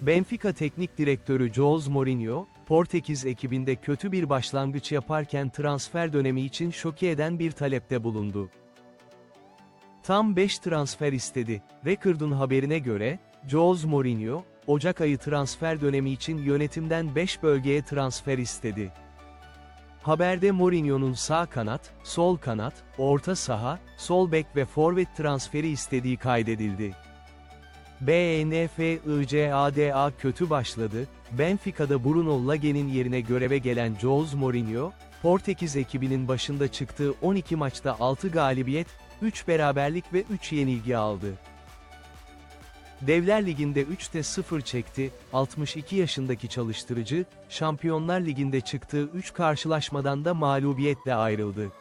Benfica Teknik Direktörü Jose Mourinho, Portekiz ekibinde kötü bir başlangıç yaparken transfer dönemi için şoke eden bir talepte bulundu. Tam 5 transfer istedi. Record'un haberine göre, Jose Mourinho, Ocak ayı transfer dönemi için yönetimden 5 bölgeye transfer istedi. Haberde Mourinho'nun sağ kanat, sol kanat, orta saha, sol bek ve forvet transferi istediği kaydedildi. BNFICADA kötü başladı, Benfica'da Bruno Lage'nin yerine göreve gelen Jose Mourinho, Portekiz ekibinin başında çıktığı 12 maçta 6 galibiyet, 3 beraberlik ve 3 yenilgi aldı. Devler Ligi'nde 3'te 0 çekti, 62 yaşındaki çalıştırıcı, Şampiyonlar Ligi'nde çıktığı 3 karşılaşmadan da mağlubiyetle ayrıldı.